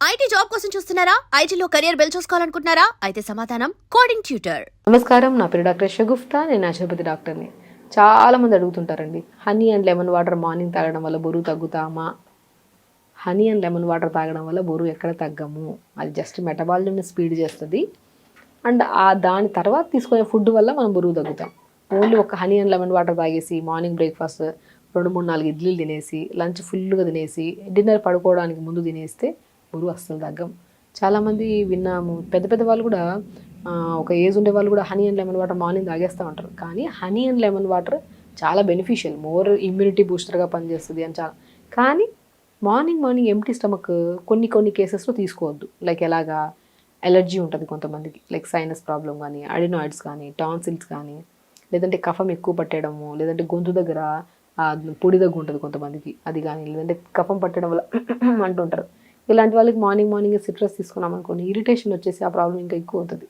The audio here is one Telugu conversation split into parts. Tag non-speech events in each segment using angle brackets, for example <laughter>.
ఐటీ జాబ్ కోసం చూస్తున్నారా? ఐటీలో కెరియర్ బిల్డ్ చూసుకోవాలనుకుంటున్నారా? అయితే సమాధానం కోడింగ్ ట్యూటర్ నమస్కారం నా పేరు డాక్టర్ షగుఫ్తా నేను నాచురోపతి డాక్టర్ని చాలా మంది అడుగుతుంటారండి honey and lemon water morning తాగడం వల్ల బరువు తగ్గుతామా? హనీ అండ్ లెమన్ వాటర్ తాగడం వల్ల బరువు ఎక్కడ తగ్గము? అది జస్ట్ మెటబాలిజంని స్పీడ్ చేస్తుంది. అండ్ ఆ దాని తర్వాత తీసుకునే ఫుడ్ వల్ల మనం బరువు తగ్గుతాం. ఓన్లీ ఒక హనీ అండ్ లెమన్ వాటర్ తాగేసి మార్నింగ్ బ్రేక్ఫాస్ట్ రెండు మూడు నాలుగు ఇడ్లీలు తినేసి లంచ్ ఫుల్గా తినేసి డిన్నర్ పడుకోవడానికి ముందు తినేస్తే బరువు అస్సలు తగ్గం. చాలామంది విన్నాము. పెద్ద పెద్ద వాళ్ళు కూడా ఒక ఏజ్ ఉండే వాళ్ళు కూడా honey and lemon water morning తాగేస్తూ ఉంటారు. కానీ హనీ అండ్ లెమన్ వాటర్ చాలా బెనిఫిషియల్. మోర్ ఇమ్యూనిటీ బూస్టర్గా పనిచేస్తుంది అని చాలా. కానీ మార్నింగ్ మార్నింగ్ ఎంటీ స్టమక్ కొన్ని కొన్ని కేసెస్లో తీసుకోవద్దు. లైక్ ఎలాగా ఎలర్జీ ఉంటుంది కొంతమందికి. లైక్ సైనస్ ప్రాబ్లం కానీ అడినాయిడ్స్ కానీ టాన్సిల్స్ కానీ లేదంటే కఫం ఎక్కువ పట్టేయడము లేదంటే గొంతు దగ్గర పొడి దగ్గు ఉంటుంది కొంతమందికి. అది కానీ లేదంటే కఫం పట్టడం వల్ల <clears throat> అంటుంటారు. ఇలాంటి వాళ్ళకి మార్నింగ్ మార్నింగ్ సిట్రస్ తీసుకున్నాం అనుకోండి ఇరిటేషన్ వచ్చేసి ఆ ప్రాబ్లం ఇంకా ఎక్కువ అవుతుంది.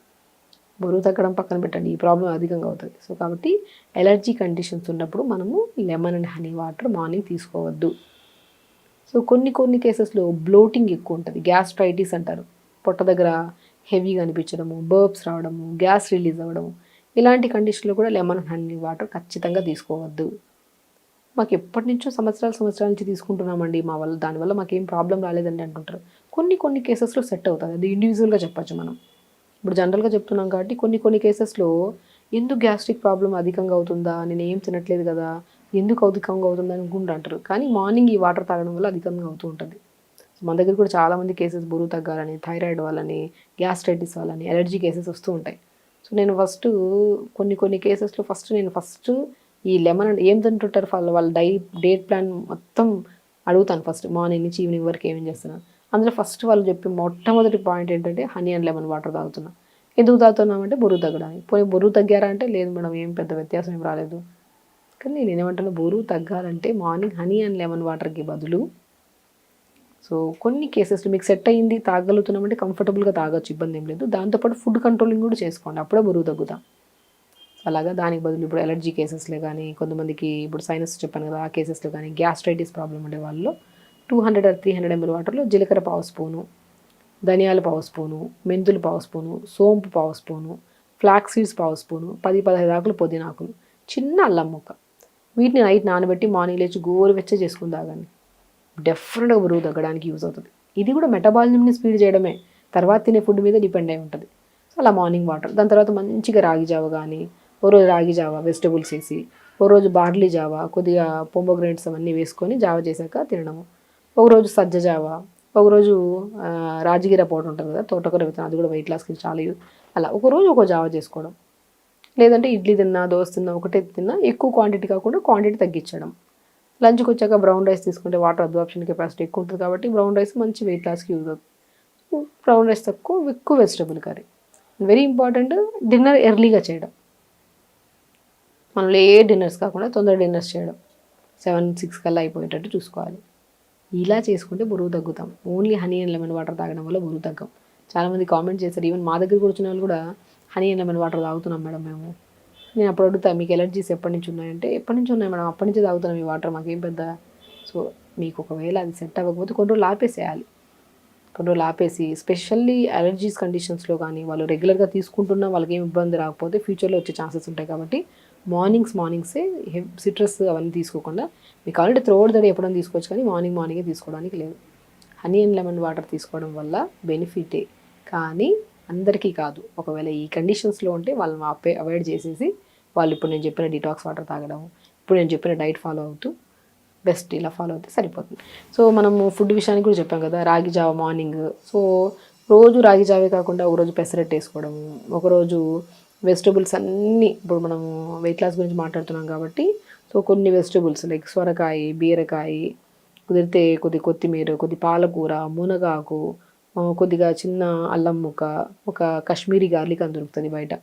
బరువు తగ్గడం పక్కన పెట్టండి ఈ ప్రాబ్లం అధికంగా అవుతుంది. సో కాబట్టి ఎలర్జీ కండిషన్స్ ఉన్నప్పుడు మనము lemon and honey water morning తీసుకోవద్దు. సో కొన్ని కొన్ని కేసెస్లో బ్లోటింగ్ ఎక్కువ ఉంటుంది గ్యాస్ట్రైటిస్ అంటారు. పొట్ట దగ్గర హెవీగా అనిపించడము బర్బ్స్ రావడము గ్యాస్ రిలీజ్ అవ్వడము ఇలాంటి కండిషన్లో కూడా లెమన్ హనీ వాటర్ ఖచ్చితంగా తీసుకోవద్దు. మాకు ఎప్పటి నుంచో సంవత్సరాల సంవత్సరాల నుంచి తీసుకుంటున్నామండి మా వల్ల దానివల్ల మాకేం ప్రాబ్లం రాలేదండి అంటుంటారు. కొన్ని కొన్ని కేసెస్లో సెట్ అవుతుంది అది ఇండివిజువల్గా చెప్పచ్చు మనం. ఇప్పుడు జనరల్గా చెప్తున్నాం కాబట్టి కొన్ని కొన్ని కేసెస్లో ఎందుకు గ్యాస్ట్రిక్ ప్రాబ్లం అధికంగా అవుతుందా నేను ఏం తినట్లేదు కదా ఎందుకు అధికంగా అవుతుందా అనుకుంటూ అంటారు. కానీ మార్నింగ్ ఈ వాటర్ తాగడం వల్ల అధికంగా అవుతూ ఉంటుంది. మన దగ్గర కూడా చాలామంది కేసెస్ బరువు తగ్గాలని థైరాయిడ్ వాళ్ళని గ్యాస్ట్రైటిస్ వాళ్ళని ఎలర్జీ కేసెస్ వస్తూ ఉంటాయి. సో నేను ఫస్ట్ కొన్ని కొన్ని కేసెస్లో ఫస్ట్ నేను ఫస్ట్ ఈ లెమన్ అంటే ఏం తింటుంటారు? వాళ్ళ వాళ్ళ డై డేట్ ప్లాన్ మొత్తం అడుగుతాను ఫస్ట్ మార్నింగ్ నుంచి ఈవినింగ్ వరకు ఏమేం చేస్తున్నా. అందులో ఫస్ట్ వాళ్ళు చెప్పి మొట్టమొదటి పాయింట్ ఏంటంటే హనీ అండ్ లెమన్ వాటర్ తాగుతున్నా. ఎందుకు తాగుతున్నామంటే బరువు తగ్గడానికి. పోయి బరువు తగ్గారా అంటే లేదు మేడం ఏం పెద్ద వ్యత్యాసం ఏం రాలేదు. కానీ నేను ఏమంటాను బరువు తగ్గాలంటే మార్నింగ్ హనీ అండ్ లెమన్ వాటర్కి బదులు సో కొన్ని కేసెస్లో మీకు సెట్ అయ్యింది తాగలుగుతున్నామంటే కంఫర్టబుల్గా తాగొచ్చు ఇబ్బంది ఏం లేదు. దాంతోపాటు ఫుడ్ కంట్రోలింగ్ కూడా చేసుకోండి అప్పుడే బరువు తగ్గుతాం. అలాగా. దానికి బదులు ఇప్పుడు ఎలర్జీ కేసెస్లో కానీ కొంతమందికి ఇప్పుడు సైనస్ చెప్పాను కదా ఆ కేసెస్లో కానీ గ్యాస్ట్రైటిస్ ప్రాబ్లం ఉండే వాళ్ళు two hundred or three hundred ML వాటర్లో జీలకర్ర పావు స్పూను ధనియాల పావు స్పూను మెంతులు పావు స్పూను సోంపు పావు స్పూను ఫ్లాక్స్ సీడ్స్ పావు స్పూను పది పదహైదు ఆకులు పుదీనాకులు చిన్న అల్లం ముక్క. వీటిని నైట్ నానబెట్టి మార్నింగ్ లేచి గోరువెచ్చ చేసుకుని తాగండి. డెఫినెట్గా బరువు తగ్గడానికి యూజ్ అవుతుంది. ఇది కూడా మెటబాలిజంని స్పీడ్ చేయడమే. తర్వాత తినే ఫుడ్ మీద డిపెండ్ అయి ఉంటుంది. సో అలా మార్నింగ్ వాటర్ దాని తర్వాత మంచిగా రాగి జావ కానీ ఓ రోజు రాగి జావా వెజిటబుల్స్ వేసి ఓ రోజు బార్లీ జావా కొద్దిగా పొంబోగ్రెనేట్స్ అవన్నీ వేసుకొని జావ చేశాక తినడము. ఒక రోజు సజ్జ జావా ఒకరోజు రాజగిర పౌడర్ ఉంటుంది కదా తోటకూర విత్తనం అది కూడా వెయిట్ లాస్కి చాలా యూజ్ అలా ఒక రోజు ఒక జావ చేసుకోవడం. లేదంటే ఇడ్లీ తిన్నా దోశ తిన్నా ఒకటే తిన్నా ఎక్కువ క్వాంటిటీ కాకుండా క్వాంటిటీ తగ్గించడం. లంచ్కి వచ్చాక బ్రౌన్ రైస్ తీసుకుంటే వాటర్ అబ్జార్ప్షన్ కెపాసిటీ ఎక్కువ ఉంటుంది కాబట్టి బ్రౌన్ రైస్ మంచి వెయిట్ లాస్కి యూజ్ అవుతుంది. బ్రౌన్ రైస్ తక్కువ ఎక్కువ vegetable curry very important dinner ఎర్లీగా చేయడం. మనం ఏ డిన్నర్స్ కాకుండా తొందర డిన్నర్స్ చేయడం. సెవెన్ సిక్స్ కల్లా అయిపోయేటట్టు చూసుకోవాలి. ఇలా చేసుకుంటే బరువు తగ్గుతాం. Only honey and lemon water తాగడం వల్ల బరువు తగ్గం. చాలామంది కామెంట్ చేశారు. ఈవెన్ మా దగ్గర వచ్చిన వాళ్ళు కూడా honey and lemon water madam madam మేము. నేను అప్పుడు అడుగుతా మీకు ఎలర్జీస్ ఎప్పటి నుంచి ఉన్నాయంటే? ఎప్పటి నుంచి ఉన్నాయి మేడం? అప్పటి నుంచి తాగుతున్నాం ఈ వాటర్ మాకేం పెద్ద సో మీకు ఒకవేళ అది సెట్ అవ్వకపోతే కొన్ని రోజులు ఆపేసేయాలి. కొన్ని రోజులు ఆపేసి స్పెషల్లీ అలర్జీస్ కండిషన్స్లో కానీ వాళ్ళు రెగ్యులర్గా తీసుకుంటున్నా వాళ్ళకి ఏం ఇబ్బంది రాకపోతే ఫ్యూచర్లో వచ్చే ఛాన్సెస్ ఉంటాయి కాబట్టి మార్నింగ్స్ మార్నింగ్సే సిట్రస్ అవన్నీ తీసుకోకుండా మీకు ఆల్రెడీ త్రోడ్ దడి ఎప్పుడైనా తీసుకోవచ్చు కానీ మార్నింగ్ మార్నింగే తీసుకోవడానికి లేదు. హనీ అండ్ లెమన్ వాటర్ తీసుకోవడం వల్ల బెనిఫిటే కానీ అందరికీ కాదు. ఒకవేళ ఈ కండిషన్స్లో ఉంటే వాళ్ళని అపే అవాయిడ్ చేసేసి వాళ్ళు ఇప్పుడు నేను చెప్పిన డిటాక్స్ వాటర్ తాగడం ఇప్పుడు నేను చెప్పిన డైట్ ఫాలో అవుతూ బెస్ట్ ఇలా ఫాలో అయితే సరిపోతుంది. సో మనము ఫుడ్ విషయానికి కూడా చెప్పాం కదా రాగి జావ మార్నింగ్ సో రోజు రాగి జావే కాకుండా ఒకరోజు పెసరట్టు వేసుకోవడము ఒకరోజు వెజిటబుల్స్ అన్నీ ఇప్పుడు మనము వెయిట్ లాస్ గురించి మాట్లాడుతున్నాం కాబట్టి సో కొన్ని వెజిటబుల్స్ లైక్ సొరకాయ బీరకాయ కుదిరితే కొద్ది కొత్తిమీర కొద్ది పాలకూర మునగాకు కొద్దిగా చిన్న అల్లం ముక్క ఒక కాశ్మీరీ గార్లిక్ అని దొరుకుతుంది బయట.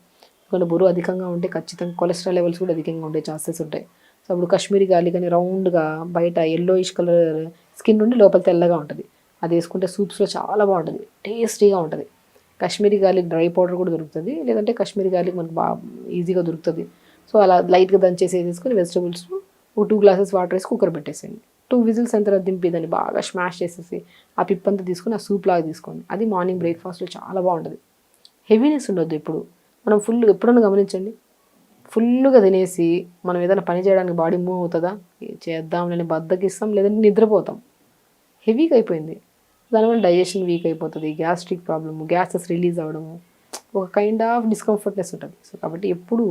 ఎందుకంటే బరువు అధికంగా ఉంటే ఖచ్చితంగా కొలెస్ట్రాల్ లెవెల్స్ కూడా అధికంగా ఉండే ఛాన్సెస్ ఉంటాయి. సో అప్పుడు కాశ్మీరీ గార్లిక్ అని రౌండ్గా బయట ఎల్లోయిష్ కలర్ స్కిన్ నుండి లోపల తెల్లగా ఉంటుంది. అది వేసుకుంటే సూప్స్లో చాలా బాగుంటుంది. టేస్టీగా ఉంటుంది. కాశ్మీరీ గార్లిక్ డ్రై పౌడర్ కూడా దొరుకుతుంది. లేదంటే కాశ్మీరీ గార్లిక్ మనకు బాగా ఈజీగా దొరుకుతుంది. సో అలా లైట్గా దంచేసి వేసేసుకొని వెజిటబుల్స్ ఒక టూ గ్లాసెస్ వాటర్ వేసి కుక్కర్ పెట్టేసేయండి. టూ విజిల్స్ అంతా దింపి దాన్ని బాగా స్మాష్ చేసేసి ఆ పిప్పంతా తీసుకొని ఆ సూప్ లాగా తీసుకోండి. అది మార్నింగ్ బ్రేక్ఫాస్ట్లో చాలా బాగుంటుంది. హెవీనెస్ ఉండొద్దు ఎప్పుడు. మనం ఫుల్ ఎప్పుడన్నా గమనించండి. ఫుల్గా తినేసి మనం ఏదైనా పని చేయడానికి బాడీ మూవ్ అవుతుందా? చేద్దాం లేని బద్దకిస్తాం లేదంటే నిద్రపోతాం. హెవీగా అయిపోయింది. దానివల్ల డైజెషన్ వీక్ అయిపోతుంది గ్యాస్ట్రిక్ ప్రాబ్లము గ్యాసెస్ రిలీజ్ అవ్వడము. ఒక కైండ్ ఆఫ్ డిస్కంఫర్ట్నెస్ ఉంటుంది. సో కాబట్టి ఎప్పుడు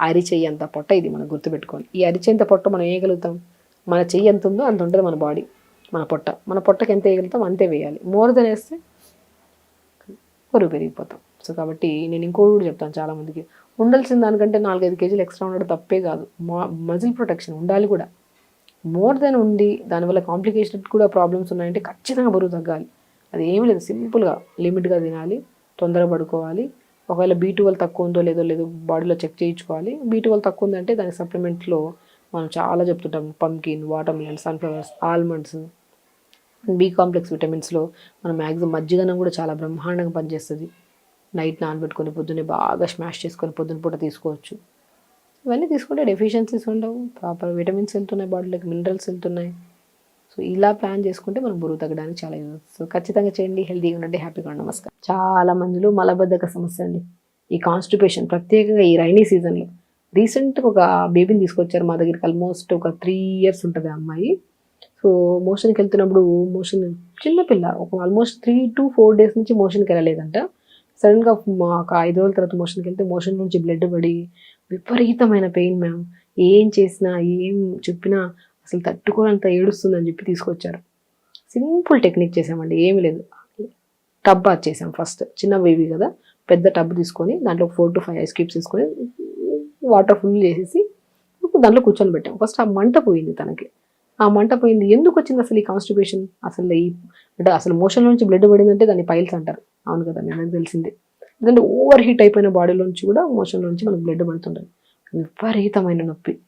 అరిచెయ్యి అంత పొట్ట ఇది మనం గుర్తుపెట్టుకోవాలి. ఈ అరిచెంత పొట్ట మనం వేయగలుగుతాం మన చెయ్యి ఎంత ఉందో అంత ఉంటుంది మన బాడీ మన పొట్ట. మన పొట్టకి ఎంత వేయగలుగుతాం అంతే వేయాలి. మోర్ దెన్ వేస్తే బరువు పెరిగిపోతాం. సో కాబట్టి నేను ఇంకోటి కూడా చెప్తాను చాలామందికి. ఉండాల్సిన దానికంటే నాలుగైదు కేజీలు ఎక్స్ట్రా ఉండడం తప్పే కాదు. మజిల్ ప్రొటెక్షన్ ఉండాలి కూడా. మోర్ దెన్ ఉండి దానివల్ల కాంప్లికేషన్ కూడా ప్రాబ్లమ్స్ ఉన్నాయంటే ఖచ్చితంగా బరువు తగ్గాలి. అది ఏమీ లేదు. సింపుల్గా లిమిట్గా తినాలి తొందరగా పడుకోవాలి. ఒకవేళ బీ ట్వెల్వ్ తక్కువ ఉందో లేదో లేదో బాడీలో చెక్ చేయించుకోవాలి. బీ ట్వెల్వ్ తక్కువ ఉందంటే దాని సప్లిమెంట్లో మనం చాలా చెప్తుంటాం. Pumpkin watermelon sunflowers almonds. B complex విటమిన్స్లో మనం మ్యాక్సిమం మజ్జిగనం కూడా చాలా బ్రహ్మాండంగా పనిచేస్తుంది. నైట్ నానబెట్టుకొని పొద్దున్నే బాగా స్మాష్ చేసుకొని పొద్దున పూట తీసుకోవచ్చు. ఇవన్నీ తీసుకుంటే డెఫిషియన్సీస్ ఉండవు. ప్రాపర్ విటమిన్స్ వెళ్తున్నాయి బాడీలోకి మినరల్స్ వెళ్తున్నాయి. సో ఇలా ప్లాన్ చేసుకుంటే మనం బరువు తగ్గడానికి చాలా యూజ్ సో ఖచ్చితంగా చేయండి హెల్తీగా ఉండండి హ్యాపీగా ఉండండి. నమస్కారం. చాలా మందిలో మలబద్ధక సమస్య అండి. ఈ కాన్స్టిపేషన్ ప్రత్యేకంగా ఈ రైనీ సీజన్లో రీసెంట్గా ఒక బేబీని తీసుకొచ్చారు మా దగ్గరికి ఆల్మోస్ట్ ఒక త్రీ ఇయర్స్ ఉంటుంది ఆ అమ్మాయి. సో మోషన్కి వెళ్తున్నప్పుడు మోషన్ చిన్నపిల్ల ఒక almost three to four days నుంచి మోషన్కి వెళ్ళలేదంట. సడన్గా ఒక ఐదు రోజుల తర్వాత మోషన్కి వెళ్తే మోషన్ నుంచి బ్లడ్ పడి విపరీతమైన పెయిన్ మ్యామ్ ఏం చేసినా ఏం చెప్పినా అసలు తట్టుకోనంత ఏడుస్తుందని చెప్పి తీసుకొచ్చారు. సింపుల్ టెక్నిక్ చేసామండి ఏమీ లేదు. టబ్ బాత్ చేసాం ఫస్ట్ చిన్న బేబీ కదా పెద్ద టబ్ తీసుకొని దాంట్లో four to five ice cubes తీసుకొని వాటర్ ఫుల్ చేసేసి దాంట్లో కూర్చొని పెట్టాం. ఫస్ట్ ఆ మంట పోయింది తనకి. ఆ మంట పోయింది. ఎందుకు వచ్చింది అసలు ఈ కాన్స్టిపేషన్ అసలు ఈ అంటే అసలు మోషన్ నుంచి బ్లడ్ పడిందంటే దాన్ని పైల్స్ అంటారు. అవును కదా నాకు తెలిసిందే. ఎందుకంటే ఓవర్ హీట్ అయిపోయిన బాడీలోంచి కూడా మోషన్లో నుంచి మనకు బ్లడ్ పడుతుంటుంది. విపరీతమైన నొప్పి.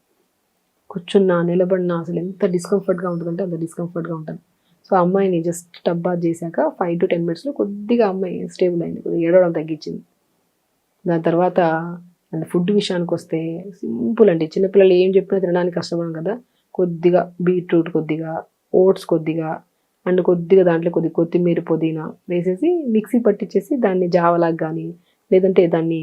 కూర్చున్నా నిలబడినా అసలు ఎంత డిస్కంఫర్ట్గా ఉంటుందంటే అంత డిస్కంఫర్ట్గా ఉంటుంది. సో అమ్మాయిని జస్ట్ టబ్ చేశాక ఫైవ్ టు టెన్ మినిట్స్లో కొద్దిగా అమ్మాయి స్టేబుల్ అయింది. కొద్దిగా ఏడవడం తగ్గించింది. దాని తర్వాత అంటే ఫుడ్ విషయానికి వస్తే సింపుల్ అండి. చిన్నపిల్లలు ఏం చెప్పినా తినడానికి కష్టపడం కదా. కొద్దిగా బీట్రూట్ కొద్దిగా ఓట్స్ కొద్దిగా అండ్ కొద్దిగా దాంట్లో కొద్ది కొత్తిమీర పుదీనా వేసేసి మిక్సీ పట్టించేసి దాన్ని జావలాగా కానీ లేదంటే దాన్ని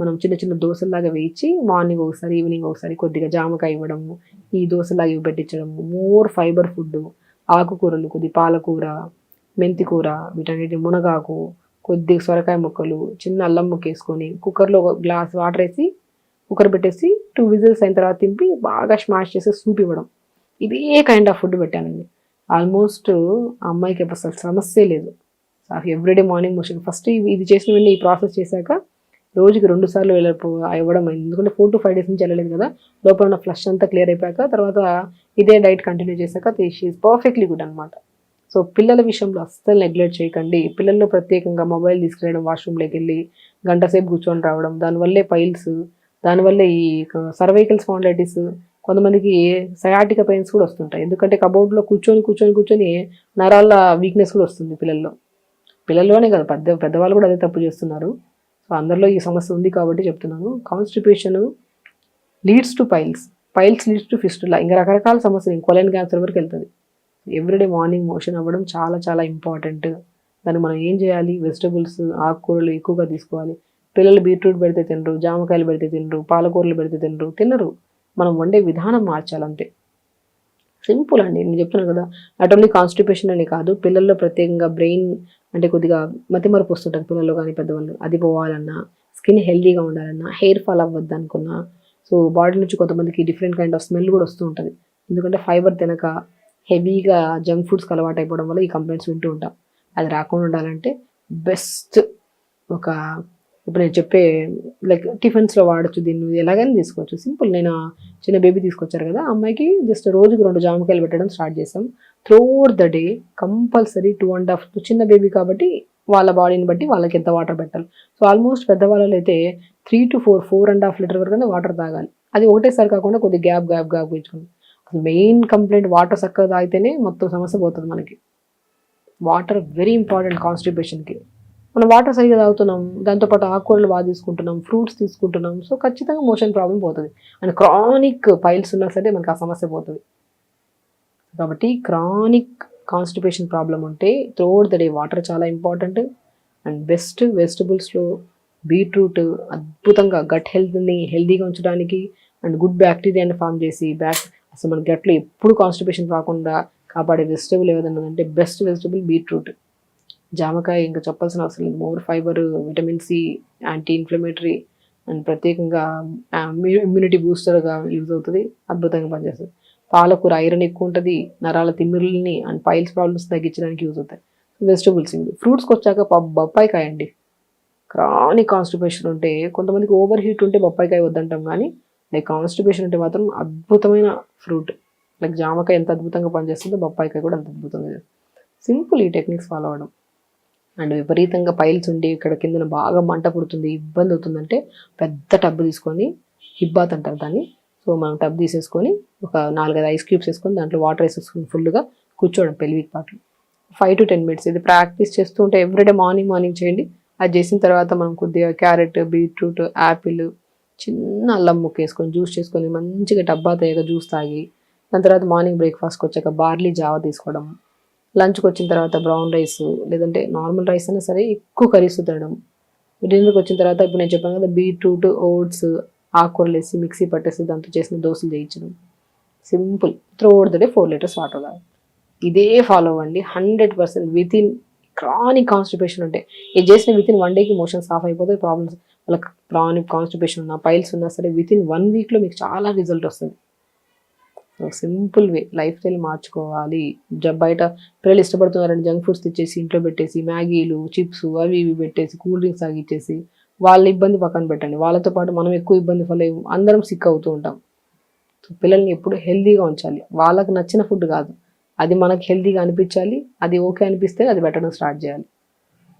మనం చిన్న చిన్న దోశలాగా వేయించి మార్నింగ్ ఒకసారి ఈవినింగ్ ఒకసారి కొద్దిగా జామకాయ ఇవ్వడము ఈ దోశలాగా ఇవి పెట్టించడము మోర్ ఫైబర్ ఫుడ్ ఆకుకూరలు కొద్ది పాలకూర మెంతికూర వీటన్నిటి మునగాకు కొద్దిగా సొరకాయ ముక్కలు చిన్న అల్లం ముక్క వేసుకొని కుక్కర్లో ఒక గ్లాస్ వాటర్ వేసి కుక్కర్ పెట్టేసి టూ విజిల్స్ అయిన తర్వాత తింపి బాగా స్మాష్ చేసి సూప్ ఇవ్వడం. ఇదే కైండ్ ఆఫ్ ఫుడ్ పెట్టానండి. ఆల్మోస్ట్ ఆ అమ్మాయికి అసలు సమస్య లేదు. ఎవ్రీడే మార్నింగ్ మోషన్ ఫస్ట్ ఇది చేసిన వెంటనే ఈ ప్రాసెస్ చేశాక రోజుకి రెండు సార్లు వెళ్ళపో ఇవ్వడం అయింది. ఎందుకంటే ఫోర్ టు ఫైవ్ డేస్ నుంచి వెళ్ళలేదు కదా. లోపల ఉన్న ఫ్లష్ అంతా క్లియర్ అయిపోయాక తర్వాత ఇదే డైట్ కంటిన్యూ చేశాక షీఈ్ పర్ఫెక్ట్లీ గుడ్ అనమాట సో పిల్లల విషయంలో అస్సలు నెగ్లెక్ట్ చేయకండి. పిల్లల్లో ప్రత్యేకంగా మొబైల్ తీసుకురావడం వాష్రూమ్లోకి వెళ్ళి గంట సేపు కూర్చొని రావడం దానివల్లే పైల్స్ దానివల్లే ఈ సర్వైకల్ స్పాండైటిస్ కొంతమందికి సయాటిక పెయిన్స్ కూడా వస్తుంటాయి. ఎందుకంటే కబోర్డ్లో కూర్చొని కూర్చొని కూర్చొని నరాల వీక్నెస్ కూడా వస్తుంది పిల్లల్లో. పిల్లల్లోనే కదా పెద్ద పెద్దవాళ్ళు కూడా అదే తప్పు చేస్తున్నారు. సో అందరిలో ఈ సమస్య ఉంది కాబట్టి చెప్తున్నాను. Constipation leads to piles piles leads to fistula ఇంకా రకరకాల సమస్యలు. కొలైన్ క్యాన్సర్ వరకు వెళ్తుంది. ఎవ్రీడే మార్నింగ్ మోషన్ అవ్వడం చాలా చాలా ఇంపార్టెంట్ దాన్ని మనం ఏం చేయాలి? వెజిటబుల్స్ ఆకుకూరలు ఎక్కువగా తీసుకోవాలి. పిల్లలు బీట్రూట్ పెడితే తినరు జామకాయలు పెడితే తినరు పాలకూరలు పెడితే తినరు తినరు. మనం వండే విధానం మార్చాలి అంతే సింపుల్ అండి. నేను చెప్తున్నాను కదా నాట్ ఓన్లీ కాన్స్టిపేషన్ అని కాదు పిల్లల్లో ప్రత్యేకంగా బ్రెయిన్ అంటే కొద్దిగా మతిమరుపు వస్తుంటుంది పిల్లల్లో కానీ పెద్దవాళ్ళు. అది పోవాలన్నా స్కిన్ హెల్దీగా ఉండాలన్నా హెయిర్ ఫాల్ అవ్వద్దు అనుకున్నా సో బాడీ నుంచి కొంతమందికి డిఫరెంట్ కైండ్ ఆఫ్ స్మెల్ కూడా వస్తూ ఉంటుంది. ఎందుకంటే ఫైబర్ తినక హెవీగా జంక్ ఫుడ్స్కి అలవాటు అయిపోవడం వల్ల ఈ కంప్లైంట్స్ వింటూ ఉంటాం. అది రాకుండా ఉండాలంటే బెస్ట్ ఒక ఇప్పుడు నేను చెప్పే లైక్ టిఫిన్స్లో వాడచ్చు దీన్ని. ఎలాగైనా తీసుకోవచ్చు. సింపుల్. నేను చిన్న బేబీ తీసుకొచ్చారు కదా అమ్మాయికి జస్ట్ రోజుకి రెండు జామకాయలు పెట్టడం స్టార్ట్ చేసాం throughout the day compulsory two and half చిన్న బేబీ కాబట్టి వాళ్ళ బాడీని బట్టి వాళ్ళకి ఎంత వాటర్ పెట్టాలి. సో ఆల్మోస్ట్ పెద్దవాళ్ళలో అయితే three to four four and half litre వరకు వాటర్ తాగాలి. అది ఒకటేసారి కాకుండా కొద్ది గ్యాప్ గ్యాప్ గ్యాప్ ఇచ్చుకోండి అసలు మెయిన్ కంప్లైంట్ వాటర్ చక్కగా తాగితేనే మొత్తం సమస్య పోతుంది మనకి. వాటర్ వెరీ ఇంపార్టెంట్ కాన్స్టిపేషన్కి. మనం వాటర్ సరిగా తాగుతున్నాం దాంతోపాటు ఆకుకూరలు బాగా తీసుకుంటున్నాం ఫ్రూట్స్ తీసుకుంటున్నాం. సో ఖచ్చితంగా మోషన్ ప్రాబ్లం పోతుంది. అండ్ క్రానిక్ పైల్స్ ఉన్నా సరే మనకి ఆ సమస్య పోతుంది. కాబట్టి క్రానిక్ కాన్స్టిపేషన్ ప్రాబ్లం ఉంటే త్రోడ్ ద డే వాటర్ చాలా ఇంపార్టెంట్ అండ్ బెస్ట్ వెజిటబుల్స్లో బీట్రూట్ అద్భుతంగా గట్ హెల్త్ని హెల్తీగా ఉంచడానికి అండ్ గుడ్ బ్యాక్టీరియాని ఫామ్ చేసి బ్యాక్ అసలు మన గట్లో ఎప్పుడు కాన్స్టిపేషన్ రాకుండా కాపాడే వెజిటబుల్ ఏదైనా అంటే బెస్ట్ వెజిటబుల్ బీట్రూట్ జామకాయ ఇంకా చెప్పాల్సిన అవసరం లేదు. More fibre vitamin C anti inflammatory and ప్రత్యేకంగా ఇమ్యూనిటీ బూస్టర్గా యూజ్ అవుతుంది. అద్భుతంగా పనిచేస్తుంది. పాలకూర ఐరన్ ఎక్కువ ఉంటుంది. నరాల తిమ్మిరులని అండ్ పైల్స్ ప్రాబ్లమ్స్ తగ్గించడానికి యూజ్ అవుతాయి. వెజిటబుల్స్ ఇవి ఫ్రూట్స్కి వచ్చాక బొప్పాయికాయ అండి. క్రానిక్ కాన్స్టిపేషన్ ఉంటే కొంతమందికి ఓవర్ హీట్ ఉంటే బొప్పాయికాయ వద్దంటాం కానీ లైక్ కాన్స్టిపేషన్ ఉంటే మాత్రం అద్భుతమైన ఫ్రూట్ లైక్ జామకాయ ఎంత అద్భుతంగా పనిచేస్తుందో బొప్పాయికాయ కూడా అంత అద్భుతంగా సింపుల్ ఈ టెక్నిక్స్ ఫాలో అవ్వడం. అండ్ విపరీతంగా పైల్స్ ఉండి ఇక్కడ కిందన బాగా మంట పుడుతుంది ఇబ్బంది అవుతుందంటే పెద్ద టబ్ తీసుకొని హిబ్బాత్ అంటారు దాన్ని. సో మనం టబ్ తీసేసుకొని ఒక నాలుగైదు ఐస్ క్యూబ్స్ వేసుకొని దాంట్లో వాటర్ వేసేసుకొని ఫుల్గా కూర్చోవడం పెళ్ళికి పాటలు ఫైవ్ టు టెన్ మినిట్స్ ఇది ప్రాక్టీస్ చేస్తూ ఉంటే ఎవ్రీడే మార్నింగ్ మార్నింగ్ చేయండి. అది చేసిన తర్వాత మనం కొద్దిగా క్యారెట్ బీట్రూట్ యాపిల్ చిన్న అల్లం ముక్క వేసుకొని జ్యూస్ చేసుకొని మంచిగా డబ్బా తేగ జ్యూస్ తాగి దాని తర్వాత మార్నింగ్ బ్రేక్ఫాస్ట్కి వచ్చాక బార్లీ జావ తీసుకోవడం లంచ్కి వచ్చిన తర్వాత బ్రౌన్ రైస్ లేదంటే నార్మల్ రైస్ అయినా సరే ఎక్కువ కర్రీస్ తినడం డిన్నర్కి వచ్చిన తర్వాత ఇప్పుడు నేను చెప్పాను కదా బీట్రూట్ ఓట్స్ ఆకుకూరలు వేసి మిక్సీ పట్టేసి దాంతో చేసిన దోశలు చేయించడం. Simple. Through the day four litres water తాగాలి ఇదే ఫాలో అవ్వండి. Hundred percent within chronic constipation ఉంటే. ఇది చేసిన విత్ ఇన్ వన్ డేకి మోషన్స్ ఆఫ్ అయిపోతే ప్రాబ్లమ్స్. వాళ్ళకి క్రానిక్ కాన్స్టిపేషన్ ఉన్నా పైల్స్ ఉన్నా సరే విత్ ఇన్ వన్ వీక్లో మీకు చాలా రిజల్ట్ వస్తుంది. సింపుల్ వే లైఫ్ స్టైల్ మార్చుకోవాలి. జబ్ బయట పిల్లలు ఇష్టపడుతున్నారని జంక్ ఫుడ్స్ తెచ్చేసి ఇంట్లో పెట్టేసి మ్యాగీలు చిప్స్ అవి ఇవి పెట్టేసి కూల్ డ్రింక్స్ తాగిచ్చేసి వాళ్ళ ఇబ్బంది పక్కన పెట్టండి. వాళ్ళతో పాటు మనం ఎక్కువ ఇబ్బంది ఫల అందరం సిక్ అవుతూ ఉంటాం. సో పిల్లల్ని ఎప్పుడు హెల్తీగా ఉంచాలి. వాళ్ళకి నచ్చిన ఫుడ్ కాదు. అది మనకి హెల్తీగా అనిపించాలి. అది ఓకే అనిపిస్తే అది పెట్టడం స్టార్ట్ చేయాలి.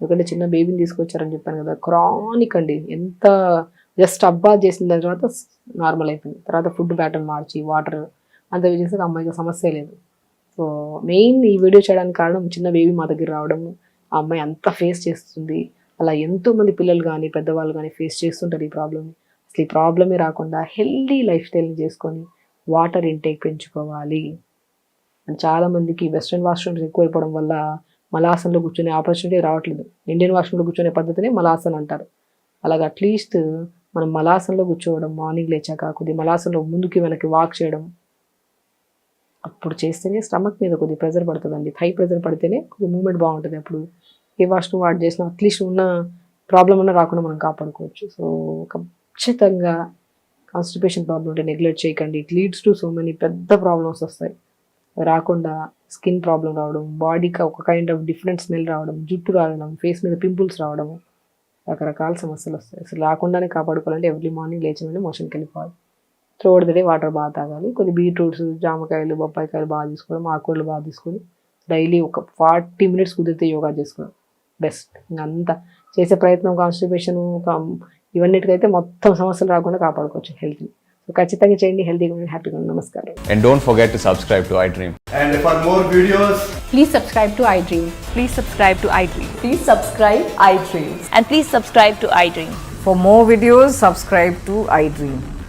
ఎందుకంటే చిన్న బేబీని తీసుకొచ్చారని చెప్పాను కదా క్రానిక్ అండి. ఎంత జస్ట్ అబ్బా చేసిన దాని తర్వాత నార్మల్ అయిపోయింది. తర్వాత ఫుడ్ ప్యాటర్న్ మార్చి వాటర్ అంత చేస్తే అమ్మాయికి సమస్య లేదు. సో మెయిన్ ఈ వీడియో చేయడానికి కారణం చిన్న బేబీ మా దగ్గర రావడం ఆ అమ్మాయి అంత ఫేస్ చేస్తుంది. అలా ఎంతోమంది పిల్లలు కానీ పెద్దవాళ్ళు కానీ ఫేస్ చేస్తుంటారు ఈ ప్రాబ్లమ్ని. అసలు ఈ ప్రాబ్లమే రాకుండా హెల్దీ లైఫ్ స్టైల్ని చేసుకొని వాటర్ ఇంటేక్ పెంచుకోవాలి. అండ్ వెస్ట్రన్ వాష్రూమ్స్ ఎక్కువైపోవడం వల్ల మలాసనలో కూర్చునే ఆపర్చునిటీ రావట్లేదు. ఇండియన్ వాష్రూమ్లో కూర్చునే పద్ధతిని మలాసన్ అంటారు. అలాగే అట్లీస్ట్ మనం మలాసనలో కూర్చోవడం మార్నింగ్ లేచాక కొద్ది మలాసనలో ముందుకి వెనక్కి వాక్ చేయడం అప్పుడు చేస్తేనే స్టమక్ మీద కొద్ది ప్రెజర్ పడుతుందండి. థై ప్రెజర్ పడితేనే కొద్దిగా మూమెంట్ బాగుంటుంది అప్పుడు. ఏ వాష్రూమ్ వాడు చేసినా అట్లీస్ట్ ఉన్న ప్రాబ్లం ఉన్న రాకుండా మనం కాపాడుకోవచ్చు. సో ఖచ్చితంగా కాన్స్టిపేషన్ ప్రాబ్లం ఉంటే నెగ్లెక్ట్ చేయకండి. It leads to so many పెద్ద ప్రాబ్లమ్స్ వస్తాయి. రాకుండా స్కిన్ ప్రాబ్లం రావడం బాడీకి ఒక కైండ్ ఆఫ్ డిఫరెంట్ స్మెల్ రావడం జుట్టు రావడం ఫేస్ మీద పింపుల్స్ రావడం రకరకాల సమస్యలు వస్తాయి. అసలు రాకుండానే కాపాడుకోవాలంటే ఎవ్రీ మార్నింగ్ లేచిన మోషన్కి వెళ్ళిపోవాలి. త్రోడ్ త్రోడదడే వాటర్ బాగా తాగాలి. కొన్ని బీట్రూట్స్ జామకాయలు బొప్పాయికాయలు బాగా తీసుకొని ఆకుకూరలు బాగా తీసుకొని డైలీ ఒక ఫార్టీ మినిట్స్ కుదిరితే యోగా చేసుకున్నాం బెస్ట్ ఇంకంతా చేసే ప్రయత్నం కాన్స్టిపేషన్ ఇవన్నిటికైతే మొత్తం సమస్యలు రాకుండా కాపాడుకోవచ్చు హెల్త్ని ఖచ్చితంగా చేయండి హెల్తీగా ఉండి హ్యాపీగా ఉండి నమస్కారం. And don't forget to subscribe to I Dream and for more videos please subscribe to I Dream please subscribe to I Dream please subscribe I Dream and please subscribe to I Dream for more videos subscribe to I Dream